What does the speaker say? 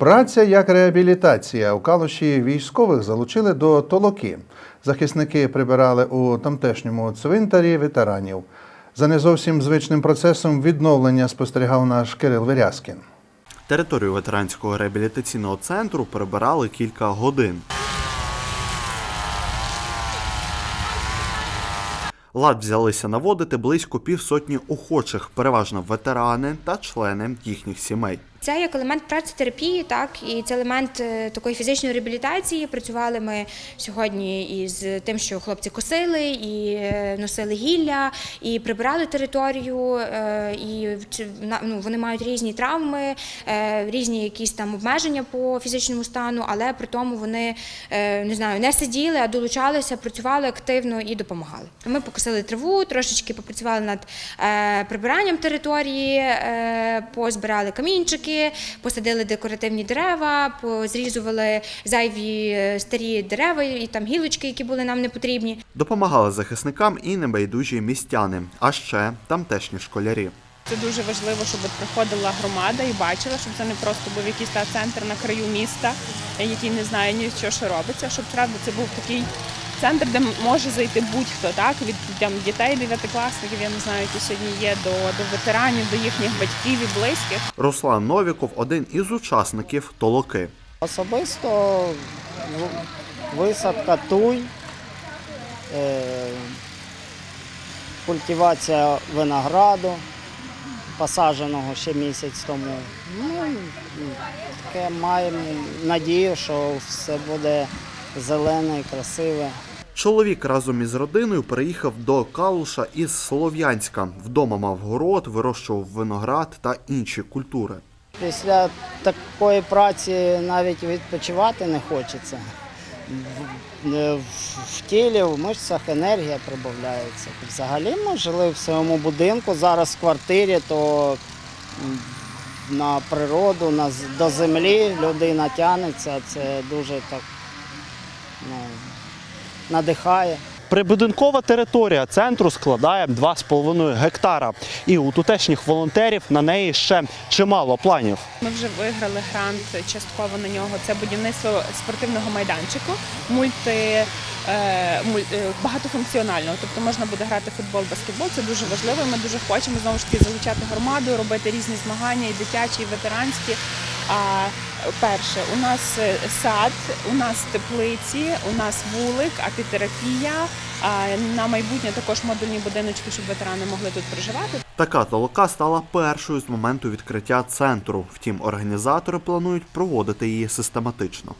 Праця як реабілітація у калуші військових залучили до толоки. Захисники прибирали у тамтешньому цвинтарі ветеранів. За не зовсім звичним процесом відновлення спостерігав наш Кирил Верязкін. Територію ветеранського реабілітаційного центру прибирали кілька годин. Лад взялися наводити близько півсотні охочих, переважно ветерани та члени їхніх сімей. Це як елемент працетерапії, так і це елемент е, такої фізичної реабілітації. Працювали ми сьогодні із тим, що хлопці косили і е, носили гілля, і прибирали територію. е, І ну, вони мають різні травми, різні якісь там обмеження по фізичному стану, але при тому вони не знаю, не сиділи, а долучалися, працювали активно і допомагали. Ми покосили траву, трошечки попрацювали над е, прибиранням території, е, позбирали камінчики, посадили декоративні дерева, позрізували зайві е, старі дерева і там гілочки, які були нам не потрібні. Допомагали захисникам і небайдужі містяни, а ще тамтешні школярі. Це дуже важливо, щоб приходила громада і бачила, щоб це не просто був якийсь та центр на краю міста, який не знає нічого, що робиться. Щоб правда це був такий центр, де може зайти будь-хто, так від там, дітей дев'ятикласників, я не знаю, які сьогодні є, до, до ветеранів, до їхніх батьків і близьких. Руслан Новіков один із учасників толоки. Особисто висадка туй, е, культивація винограду, посадженого ще місяць тому. Ну, таке маємо надію, що все буде зелене і красиве. Чоловік разом із родиною переїхав до Калуша із Слов'янська. Вдома мав город, вирощував виноград та інші культури. Після такої праці навіть відпочивати не хочеться. В, е, тілі, в мишцях енергія прибавляється. Взагалі ми жили в своєму будинку, зараз в квартирі, то на природу, на, до землі людина тягнеться, це дуже так ну, надихає. Прибудинкова територія центру складає 2,5 гектара, і у тутешніх волонтерів на неї ще чимало планів. Ми вже виграли грант частково на нього. Це будівництво спортивного майданчику, мульти. е, муль- е, Багатофункціонального, тобто можна буде грати футбол, баскетбол. Це дуже важливо. Ми дуже хочемо знову ж таки залучати громаду, робити різні змагання, і дитячі, і ветеранські. А перше, у нас е, сад, у нас теплиці, у нас вулик, апітерапія. А на майбутнє також модульні будиночки, щоб ветерани могли тут проживати. Така толока стала першою з моменту відкриття центру. Втім, організатори планують проводити її систематично.